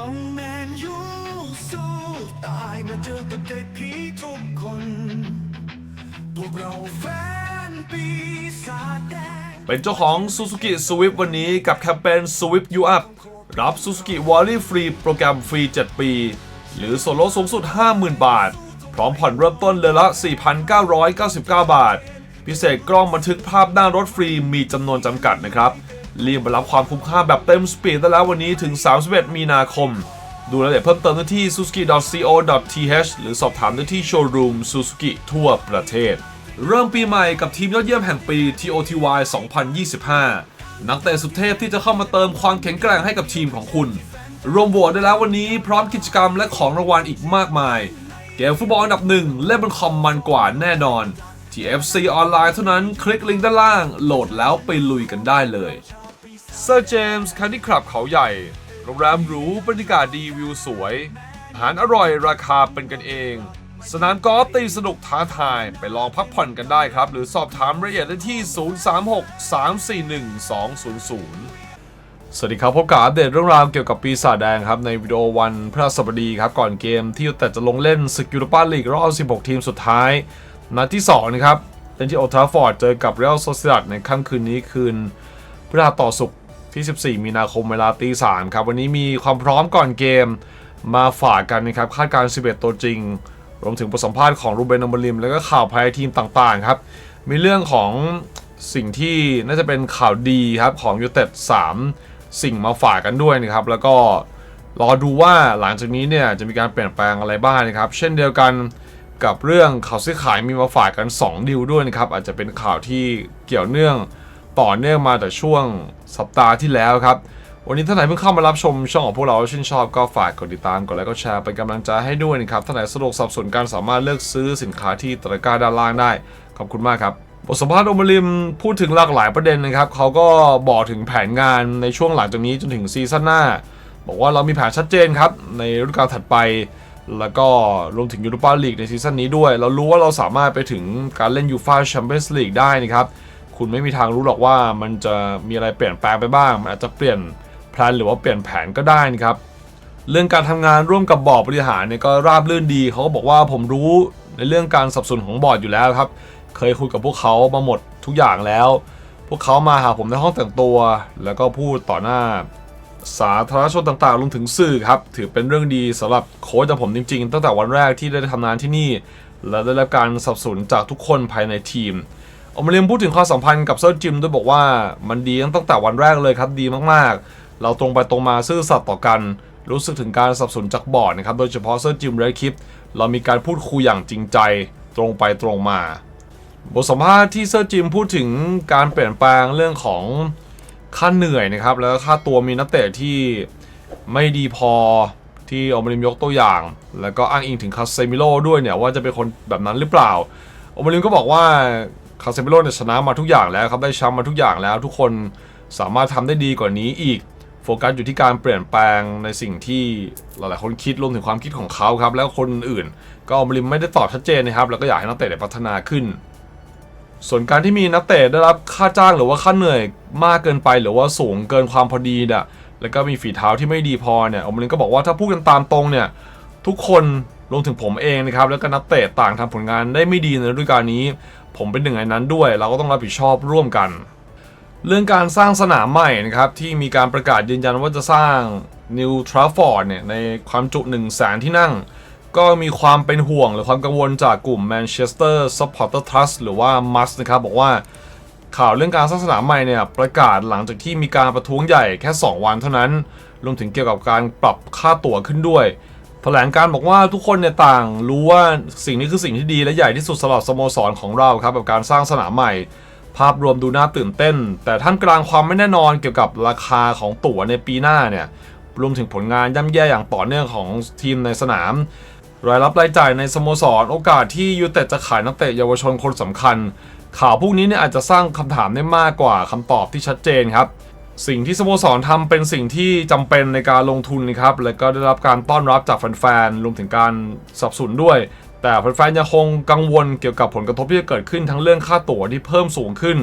เอาแมนยูสู้ตายมาเจอกับเด็กผีทุกคน พวกเราแฟนปีศาจแดงเป็นเจ้าของ Suzuki Swift วันนี้กับแคมเปญ Swift You Up รับ Suzuki w a l l y ฟรีโปรแกรมฟรี 7 ปี หรือส่วนลดสูงสุด 50,000 บาท พร้อมผ่อนเริ่มต้นเดือนละ 4,999 บาท พิเศษกล้องบันทึกภาพหน้ารถฟรีมีจำนวนจำกัดนะครับ รีบรับความคุ้มค่าแบบเต็มสปีดแล้ววันนี้ถึง 31 มีนาคม ดูรายละเอียดเพิ่มเติมได้ที่ suzuki.co.th หรือสอบถามได้ที่โชว์รูม Suzuki ทั่วประเทศ เริ่มปีใหม่กับทีมยอดเยี่ยมแห่งปี TOTY 2025 นักเตะสุดเทพที่จะเข้ามาเติมความแข็งแกร่งให้กับทีมของคุณ รวมโหวตได้แล้ววันนี้พร้อมกิจกรรมและของรางวัลอีกมากมาย เกมฟุตบอลอันดับหนึ่งเล่นบนคอมมันกว่าแน่นอนที่ FC ออนไลน์เท่านั้นคลิกลิงก์ด้านล่าง โหลดแล้วไปลุยกันได้เลย เซอร์เจมส์คันดี้คลับเขาใหญ่ โรงแรมหรูบรรยากาศดีวิวสวย อาหารอร่อยราคาเป็นกันเอง สนามกอล์ฟตีสนุกท้าทายไปลองพักผ่อนกันได้ครับ หรือสอบถามรายละเอียดได้ที่ 036-341-200สวัสดีครับพบกับอัปเดตเรื่องราวเกี่ยวกับปีศาจแดงครับ ในวิดีโอวันพฤหัสบดีครับ ก่อนเกมที่แต่จะลงเล่นศึกยูโรปาลีกรอบ 16 ทีมสุดท้าย นัดที่ 2 นะครับ เล่นที่โอทราฟอร์ดเจอกับเรอัลโซเซดัดในค่ำคืนนี้คืนพฤหัสต่อศุกร์ ที่ 14 มีนาคมเวลาตีสามครับ วันนี้มีความพร้อมก่อนเกมมาฝากกันนะครับ คาดการณ์11 ตัวจริง รวมถึงบทสัมภาษณ์ของรูเบนอมบริม แล้วก็ข่าวภายในทีมต่างๆครับ มีเรื่องของสิ่งที่น่าจะเป็นข่าวดีครับ ของยูเต็ด3สิ่งมาฝากกันด้วยนะครับ แล้วก็รอดูว่าหลังจากนี้เนี่ยจะมีการเปลี่ยนแปลงอะไรบ้างนะครับ เช่นเดียวกันกับเรื่องข่าวซื้อขายมีมาฝากกัน 2 ดิวด้วยนะครับ อาจจะเป็นข่าวที่เกี่ยวเนื่อง ต่อเนื่องมาแต่ช่วงสัปดาห์ที่แล้วครับ วันนี้ท่านไหนเพิ่งเข้ามารับชมช่องของพวกเราชื่นชอบก็ฝากกดติดตามกดไลค์กดแชร์เป็นกำลังใจให้ด้วยนะครับท่านไหนสะดวกสับสนการสามารถเลือกซื้อสินค้าที่ตะกร้าด้านล่างได้ ขอบคุณมากครับบทสัมภาษณ์โอมริมพูดถึงหลากหลายประเด็นนะครับเขาก็บอกถึงแผนงานในช่วงหลังจากนี้จนถึงซีซั่นหน้า บอกว่าเรามีแผนชัดเจนครับในฤดูกาลถัดไป แล้วก็รวมถึงยูโรปาลีกในซีซั่นนี้ด้วย เรารู้ว่าเราสามารถไปถึงการเล่นยูฟาแชมเปี้ยนส์ลีกได้นะครับ คุณไม่มีทางรู้หรอกว่ามันจะมีอะไรเปลี่ยนแปลงไปบ้าง มันอาจจะเปลี่ยนแพลนหรือว่าเปลี่ยนแผนก็ได้นะครับ เรื่องการทำงานร่วมกับบอร์ดบริหารเนี่ยก็ราบรื่นดีเขาก็บอกว่าผมรู้ในเรื่องการสับสนของบอร์ดอยู่แล้วครับ เคยคุยกับพวกเขามาหมดทุกอย่างแล้ว พวกเขามาหาผมในห้องแต่งตัว แล้วก็พูดต่อหน้า สาธารณชนต่างๆรวมถึงสื่อครับ ถือเป็นเรื่องดีสำหรับโค้ชอย่างผมจริง ๆ ตั้งแต่วันแรกที่ได้ทำงานที่นี่ และได้รับการสับสนจากทุกคนภายในทีม อมริมพูดถึงความสัมพันธ์กับเซอร์จิมด้วยบอกว่ามันดีตั้งแต่วันแรกเลยครับดีมากๆ เราตรงไปตรงมาซื่อสัตย์ต่อกัน รู้สึกถึงการสนับสนุนจากบอร์ดนะครับ โดยเฉพาะเซอร์จิมและคลิป เรามีการพูดคุยอย่างจริงใจ ตรงไปตรงมา บทสัมภาษณ์ที่เซอร์จิมพูดถึงการเปลี่ยนแปลงเรื่องของค่าเหนื่อยนะครับ แล้วก็ค่าตัวมีนักเตะที่ไม่ดีพอที่อมริมยกตัวอย่าง แล้วก็อ้างอิงถึงคาเซมิโลด้วยเนี่ยว่าจะเป็นคนแบบนั้นหรือเปล่าอมริมก็บอกว่า คาเซมิโลเนี่ยชนะมาทุกอย่างแล้วครับได้แชมป์มาทุกอย่างแล้ว ทุกคนสามารถทำได้ดีกว่านี้อีกโฟกัสอยู่ที่การเปลี่ยนแปลงในสิ่งที่หลายๆคนคิดรวมถึงความคิดของเขาครับ แล้วคนอื่นก็อมริมไม่ได้ตอบชัดเจนนะครับ แล้วก็อยากให้นักเตะได้พัฒนาขึ้น ส่วนการที่มีนักเตะได้รับค่าจ้างหรือว่าค่าเหนื่อยมากเกินไปหรือว่าสูงเกินความพอดีเนี่ยแล้วก็มีฝีเท้าที่ไม่ดีพอเนี่ยอมรินก็บอกว่าถ้าพูดกันตามตรงเนี่ยทุกคนรวมถึงผมเองนะครับแล้วก็นักเตะต่างทำผลงานได้ไม่ดีในฤดูกาลนี้ ผมเป็นหนึ่งในนั้นด้วย เราก็ต้องรับผิดชอบร่วมกัน เรื่องการสร้างสนามใหม่นะครับที่มีการประกาศยืนยันว่าจะสร้าง New Trafford เนี่ยในความจุ1 0 0 0 0แสนที่นั่ง ก็มีความเป็นห่วงหรือความกังวลจากกลุ่ม Manchester Supporter Trust หรือว่า MUS นะครับบอกว่าข่าวเรื่องการสร้างสนามใหม่เนี่ยประกาศหลังจากที่มีการประท้วงใหญ่แค่ 2 วันเท่านั้น รวมถึงเกี่ยวกับการปรับค่าตั๋วขึ้นด้วย แถลงการบอกว่าทุกคนเนี่ยต่างรู้ว่าสิ่งนี้คือสิ่งที่ดีและใหญ่ที่สุดสำหรับสโมสรของเราครับกับการสร้างสนามใหม่ ภาพรวมดูน่าตื่นเต้น แต่ท่ามกลางความไม่แน่นอนเกี่ยวกับราคาของตั๋วในปีหน้าเนี่ยรวมถึงผลงานย่ำแย่อย่างต่อเนื่องของทีมในสนาม รายรับรายจ่ายในสโมสร โอกาสที่ยูเต็ดจะขายนักเตะเยาวชนคนสำคัญ ข่าวพวกนี้เนี่ยอาจจะสร้างคำถามได้มากกว่าคำตอบที่ชัดเจนครับ สิ่งที่สโมสรทำเป็นสิ่งที่จำเป็นในการลงทุนนะครับ และก็ได้รับการต้อนรับจากแฟนๆ รวมถึงการสนับสนุนด้วย แต่แฟนๆยังคงกังวลเกี่ยวกับผลกระทบที่จะเกิดขึ้นทั้งเรื่องค่าตั๋วที่เพิ่มสูงขึ้น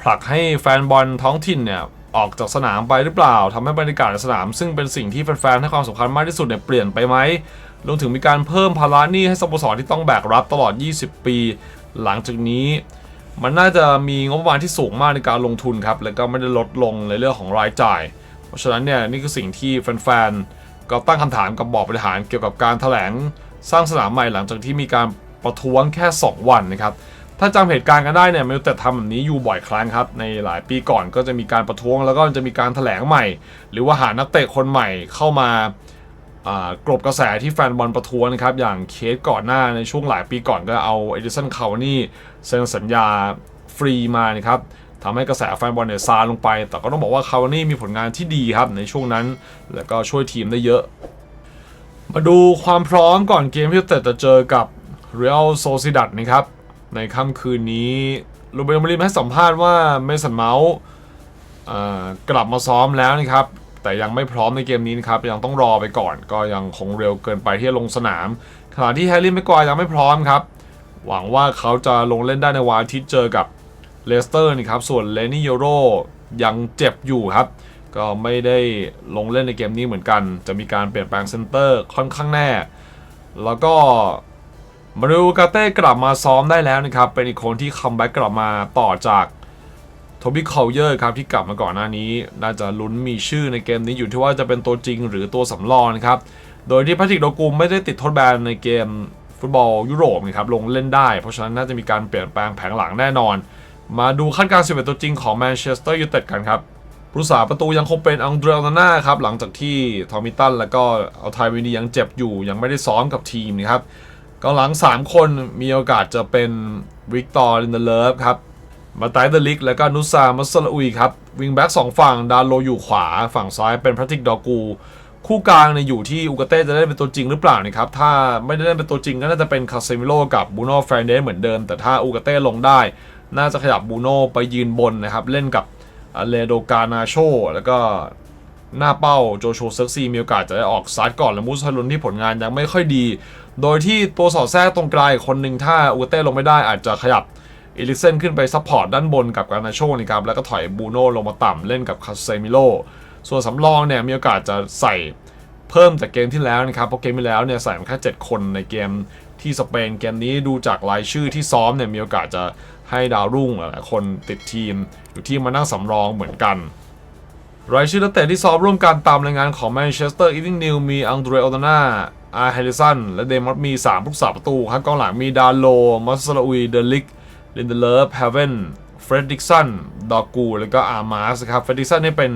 ผลักให้แฟนบอลท้องถิ่นเนี่ยออกจากสนามไปหรือเปล่าทำให้บรรยากาศในสนาม ซึ่งเป็นสิ่งที่แฟนๆให้ความสำคัญมากที่สุดเนี่ยเปลี่ยนไปไหมรวมถึงมีการเพิ่มภาระหนี้ให้สโมสรที่ต้องแบกรับตลอด 20 ปี หลังจากนี้ มันน่าจะมีงบประมาณที่สูงมากในการลงทุนครับ แล้วก็ไม่ได้ลดลงในเรื่องของรายจ่าย เพราะฉะนั้นเนี่ยนี่คือสิ่งที่แฟนๆ ก็ตั้งคำถามกับบอร์ดบริหารเกี่ยวกับการถแถลงสร้างสนามใหม่หลังจากที่มีการประท้วงแค่ 2 วันนะครับ ถ้าจำเหตุการณ์กันได้เนี่ยมิวแต่ทำแบบนี้อยู่บ่อยครั้งครับ ในหลายปีก่อนก็จะมีการประท้วงแล้วก็จะมีการถแถลงใหม่ หรือว่าหานักเตะคนใหม่เข้ามา กลบกระแสที่แฟนบอลประท้วงนะครับ อย่างเคสก่อนหน้าในช่วงหลายปีก่อนก็เอาเอดิสันคาวนี่เซ็นสัญญาฟรีมานะครับทำให้กระแสแฟนบอลเนี่ยซาลงไป แต่ก็ต้องบอกว่าคาวนี่มีผลงานที่ดีครับในช่วงนั้น แล้วก็ช่วยทีมได้เยอะ มาดูความพร้อมก่อนเกมที่เตะจะเจอกับ Real Sociedad นะครับ ในค่ำคืนนี้ลูเบลมาริมให้สัมภาษณ์ว่าเมสันเมาส์กลับมาซ้อมแล้วนะครับ แต่ยังไม่พร้อมในเกมนี้นะครับยังต้องรอไปก่อน ก็ยังคงเร็วเกินไปที่จะลงสนามขณะที่แฮร์รี่แม็กควายยังไม่พร้อมครับ หวังว่าเขาจะลงเล่นได้ในวันอาทิตย์เจอกับเลสเตอร์นะครับส่วนเลนี่โยโรยังเจ็บอยู่ครับ ก็ไม่ได้ลงเล่นในเกมนี้เหมือนกัน จะมีการเปลี่ยนแปลงเซนเตอร์ค่อนข้างแน่ แล้วก็มาริโอกาเต้กลับมาซ้อมได้แล้วนะครับ เป็นอีกคนที่คัมแบ็กกลับมาต่อจาก โทบี้คอลเยอร์ครับที่กลับมาก่อนหน้านี้ น่าจะลุ้นมีชื่อในเกมนี้อยู่ที่ว่าจะเป็นตัวจริงหรือตัวสำรองครับ โดยที่พทริกโดกูมไม่ได้ติดโทษแบนในเกมฟุตบอลยุโรปนะครับลงเล่นได้ เพราะฉะนั้นน่าจะมีการเปลี่ยนแปลงแผงหลังแน่นอน มาดูขั้นการ 11 ตัวจริงของแมนเชสเตอร์ยูไนเต็ดกันครับผู้สาประตูยังคงเป็นอังเดรลนาน่าครับหลังจากที่ทอมิตันแล้วก็เอาไทวินียังเจ็บอยู่ยังไม่ได้ซ้อมกับทีมนะครับกองหลัง 3 คนมีโอกาสจะเป็นวิกตอร์ลินเดเลฟครับ มาไตเดลิก แล้วก็นุซามัสลาอุยครับ วิงแบ็กสองฝั่ง ดานโลอยู่ขวา ฝั่งซ้ายเป็นพระติกดอกู คู่กลางเนี่ยอยู่ที่อุกเต้จะได้เป็นตัวจริงหรือเปล่านะครับ ถ้าไม่ได้เล่นเป็นตัวจริงก็น่าจะเป็นคาเซมิโลกับบูโน่แฟรนเดสเหมือนเดิม แต่ถ้าอุกเต้ลงได้ น่าจะขยับบูโน่ไปยืนบนนะครับ เล่นกับเลโดกานาโชแล้วก็หน้าเป้าโจโชเซิร์กซีมีโอกาสจะได้ออกซัดก่อนและมูสฮารุนที่ผลงานยังไม่ค่อยดี โดยที่ตัวสอดแทรกตรงกลางอีกคนหนึ่งถ้าอุกเต้ลงไม่ได้อาจจะขยับ เอลิเซนขึ้นไปซัพพอร์ตด้านบนกับการนาโชนะครับแล้วก็ถอยบูโน่ลงมาต่ำเล่นกับคาเซมิโลส่วนสำรองเนี่ยมีโอกาสจะใส่เพิ่มจากเกมที่แล้วนะครับเพราะเกมที่แล้วเนี่ยใส่มาแค่7คนในเกมที่สเปนเกมนี้ดูจากรายชื่อที่ซ้อมเนี่ยมีโอกาสจะให้ดาวรุ่งหลายคนติดทีม อยู่ที่มานั่งสำรองเหมือนกัน รายชื่อนักเตะที่ซ้อมร่วมกันตามรายงานของแมนเชสเตอร์อีลิงนิวมีอังเดรอตานาอาร์เฮลิสันและเดมอสมี3ผู้สาประตูครับกองหลังมีดาโลมัสลาอุยเดลิก ลินเดเลฟเฮเวนเฟรดดิกสันดอกูแล้วก็อาร์มาสครับเฟรดดิกสันนี่เป็น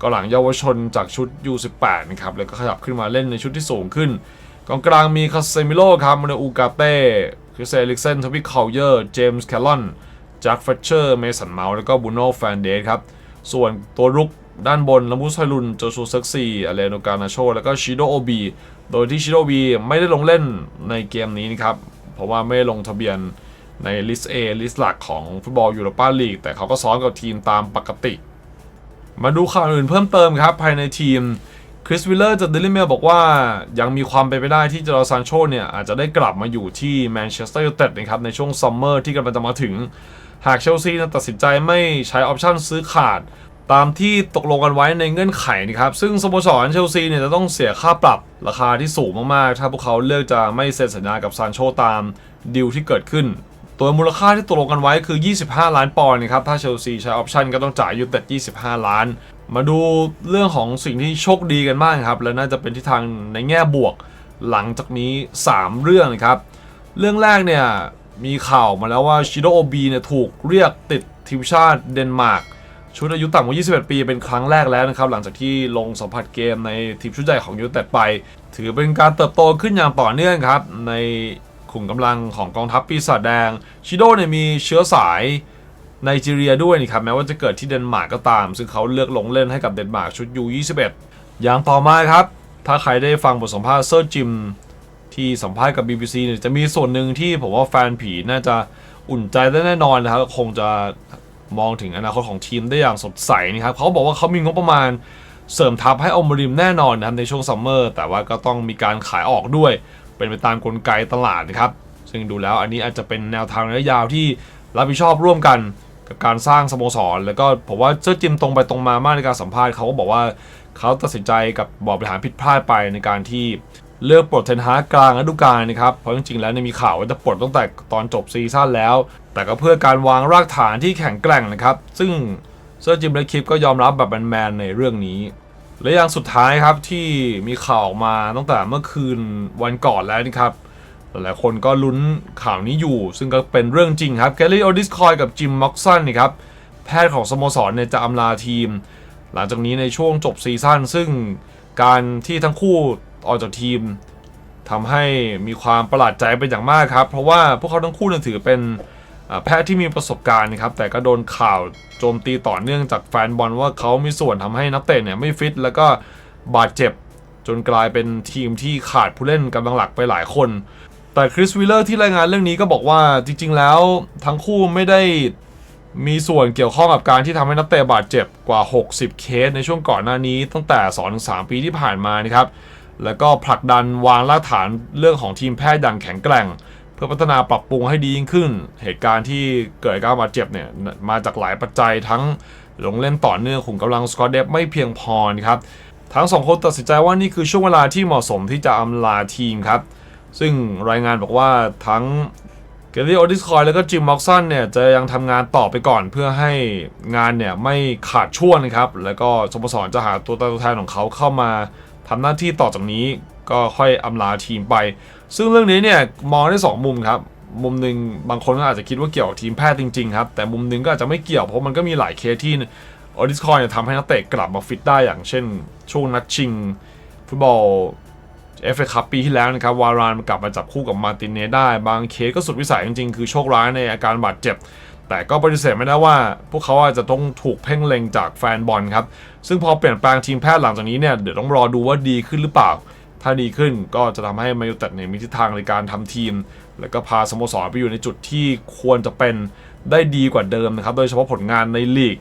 กองหลังเยาวชนจากชุด U18 นะครับ แล้วก็ขยับขึ้นมาเล่นในชุดที่สูงขึ้นกองกลางมีคาเซมิโลครับมาเนอูกาเต้คริสเอลิกเซนทวิคคาเยอร์เจมส์แคลลอนแจ็คเฟเชอร์เมสันเมาแล้วก็บูโน่แฟนเดสครับ ส่วนตัวรุกด้านบนลามุสไฮลุนโจชูเซ็กซี่อเลโนกานาโช แล้วก็ชิโดโอบีโดยที่ชิโดโอบีไม่ได้ลงเล่นในเกมนี้นะครับ เพราะว่าไม่ลงทะเบียน ในลิสต์ A ลิสต์หลักของฟุตบอลยูโรปาลีกแต่เขาก็ซ้อมกับทีมตามปกติ มาดูข่าวอื่นเพิ่มเติมครับ ภายในทีมคริสวิลเลอร์จากเดลิเมลบอกว่ายังมีความเป็นไปได้ที่จอร์ซานโชเนี่ย อาจจะได้กลับมาอยู่ที่แมนเชสเตอร์ยูไนเต็ดนะครับในช่วงซัมเมอร์ที่กำลังจะมาถึง หากเชลซีตัดสินใจไม่ใช้ออปชั่นซื้อขาด ตามที่ตกลงกันไว้ในเงื่อนไขนะครับ ซึ่งสโมสรเชลซีเนี่ยจะต้องเสียค่าปรับราคาที่สูงมากๆ ถ้าพวกเขาเลือกจะไม่เซ็นสัญญากับซานโชตามดีลที่เกิดขึ้น ตัวมูลค่าที่ตกลงกันไว้คือ 25 ล้านปอนด์นะครับ ถ้าเชลซีใช้ออปชันก็ต้องจ่ายยูแต่25 ล้าน มาดูเรื่องของสิ่งที่โชคดีกันบ้างครับ และน่าจะเป็นทิศทางในแง่บวกหลังจากนี้ 3 เรื่องนะครับ เรื่องแรกเนี่ย มีข่าวมาแล้วว่าชิโดโอบีเนี่ยถูกเรียกติดทีมชาติเดนมาร์กชุดอายุต่ำกว่า 21 ปีเป็นครั้งแรกแล้วนะครับ หลังจากที่ลงสัมผัสเกมในทีมชุดใหญ่ของยูเต็ดไป ถือเป็นการเติบโตขึ้นอย่างต่อเนื่องครับ ใน ขุมกำลังของกองทัพปีศาจแดง ชิโดเนี่ยมีเชื้อสายไนจีเรียด้วยนี่ครับ แม้ว่าจะเกิดที่เดนมาร์กก็ตาม ซึ่งเขาเลือกลงเล่นให้กับเดนมาร์กชุดยู21อย่างต่อมาครับ ถ้าใครได้ฟังบทสัมภาษณ์เซอร์จิม ที่สัมภาษณ์กับ BBC เนี่ยจะมีส่วนหนึ่งที่ผมว่าแฟนผีน่าจะอุ่นใจได้แน่นอนนะครับคงจะมองถึงอนาคตของทีมได้อย่างสดใสนะครับเขาบอกว่าเขามีงบประมาณเสริมทัพให้อมริมแน่นอนนะครับในช่วงซัมเมอร์แต่ว่าก็ต้องมีการขายออกด้วย เป็นไปตามกลไกตลาดนะครับ ซึ่งดูแล้วอันนี้อาจจะเป็นแนวทางระยะยาวที่รับผิดชอบร่วมกันกับการสร้างสโมสร แล้วก็ผมว่าเจ้าจิมตรงไปตรงมามากในการสัมภาษณ์เขาก็บอกว่าเขาตัดสินใจกับบอร์ดบริหารผิดพลาดไปในการที่เลือกปลดเทนฮากลางฤดูกาลนะครับ เพราะจริงๆ แล้วเนี่ยมีข่าวว่าจะปลดตั้งแต่ตอนจบซีซั่นแล้ว แต่ก็เพื่อการวางรากฐานที่แข็งแกร่งนะครับ ซึ่งเซอร์จิมและคิปก็ยอมรับแบบแมนๆในเรื่องนี้ และอย่างสุดท้ายครับที่มีข่าวออกมาตั้งแต่เมื่อคืนวันก่อนแล้วนะครับ หลายๆคนก็ลุ้นข่าวนี้อยู่ ซึ่งก็เป็นเรื่องจริงครับแกลลี่โอดิสคอยกับจิมม็อกซันนี่ครับแพทย์ของสโมสรเนี่ยจะอำลาทีม หลังจากนี้ในช่วงจบซีซั่นซึ่งการที่ทั้งคู่ออกจากทีมทำให้มีความประหลาดใจเป็นอย่างมากครับ เพราะว่าพวกเขาทั้งคู่เนี่ยถือเป็น แพทย์ที่มีประสบการณ์นะครับแต่ก็โดนข่าวโจมตีต่อเนื่องจากแฟนบอลว่าเขามีส่วนทำให้นักเตะเนี่ยไม่ฟิต แล้วก็บาดเจ็บจนกลายเป็นทีมที่ขาดผู้เล่นกำลังหลักไปหลายคน แต่คริสวิลเลอร์ที่รายงานเรื่องนี้ก็บอกว่าจริง ๆ แล้วทั้งคู่ไม่ได้มีส่วนเกี่ยวข้องกับการที่ทำให้นักเตะบาดเจ็บกว่า 60 เคสในช่วงก่อนหน้านี้ตั้งแต่ 2-3 ปีที่ผ่านมานะครับ แล้วก็ผลักดันวางรากฐานเรื่องของทีมแพทย์อย่างแข็งแกร่ง พื่อพัฒนาปรับปรุงให้ดียิ่งขึ้น เหตุการณ์ที่เกิดการบาดเจ็บเนี่ยมาจากหลายปัจจัยทั้งลงเล่นต่อเนื่องขุมกำลังสกอตเดฟไม่เพียงพอครับทั้งสองคนตัดสินใจว่านี่คือช่วงเวลาที่เหมาะสมที่จะอำลาทีมครับ ซึ่งรายงานบอกว่าทั้งเกลลี่โอดิสคอยแล้วก็จิมม็อกซันเนี่ยจะยังทำงานต่อไปก่อนเพื่อให้งานเนี่ยไม่ขาดช่วงนะครับ แล้วก็สโมสรจะหาตัวตัวแทนของเขาเข้ามาทำหน้าที่ต่อจากนี้ก็ค่อยอำลาทีมไป ซึ่งเรื่องนี้เนี่ยมองได้สองมุมครับ มุมหนึ่งบางคนก็อาจจะคิดว่าเกี่ยวกับทีมแพทย์จริงๆครับ แต่มุมหนึ่งก็อาจจะไม่เกี่ยวเพราะมันก็มีหลายเคสที่ออดิสคอยเนี่ยทำให้นักเตะกลับมาฟิตได้อย่างเช่น ช่วงนัดชิง ฟุตบอลเอฟเอคัพปีที่แล้วนะครับ วารานกลับมาจับคู่กับมาตินเนได้ บางเคสก็สุดวิสัยจริงๆ คือโชคร้ายในอาการบาดเจ็บ แต่ก็ปฏิเสธไม่ได้ว่า พวกเขาอาจจะต้องถูกเพ่งเล็งจากแฟนบอลครับ ซึ่งพอเปลี่ยนแปลงทีมแพทย์หลังจากนี้เนี่ยเดี๋ยวต้องรอดูว่าดีขึ้นหรือเปล่า ถ้าดีขึ้นก็จะทำให้มายูเต็ดเนี่ยมีทิศทางในการทำทีม และก็พาสโมสรไปอยู่ในจุดที่ควรจะเป็นได้ดีกว่าเดิมนะครับ โดยเฉพาะผลงานในลีก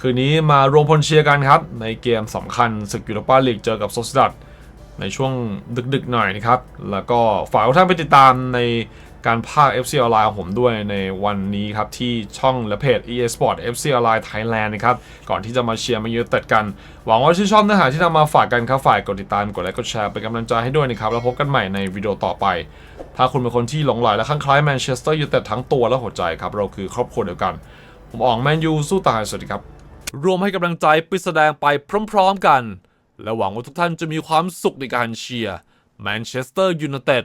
คืนนี้มารวมพลเชียร์กันครับ ในเกมสำคัญศึกยูโรปาลีกเจอกับโซซิดัดในช่วงดึกๆหน่อยนะครับ แล้วก็ฝากทุกท่านไปติดตามใน การภาค FC ออนไลน์ของผมด้วยในวันนี้ครับ ที่ช่องและเพจ EA Sport FC ออนไลน์ Thailand นะครับ ก่อนที่จะมาเชียร์มาเยอะเต็ดกัน หวังว่าชื่นชอบเนื้อหาที่นำมาฝากกันครับฝ่ายกดติดตาม กดไลค์ กดแชร์เป็นกำลังใจให้ด้วยนะครับ แล้วพบกันใหม่ในวิดีโอต่อไป ถ้าคุณเป็นคนที่หลงใหลและคลั่งไคล้แมนเชสเตอร์ยูไนเต็ดทั้งตัวและหัวใจครับ เราคือครอบครัวเดียวกัน ผมอ๋องแมนยูสู้ตาย สวัสดีครับ รวมให้กำลังใจไปแสดงไปพร้อม ๆ กัน และหวังว่าทุกท่านจะมีความสุขในการเชียร์แมนเชสเตอร์ยูไนเต็ด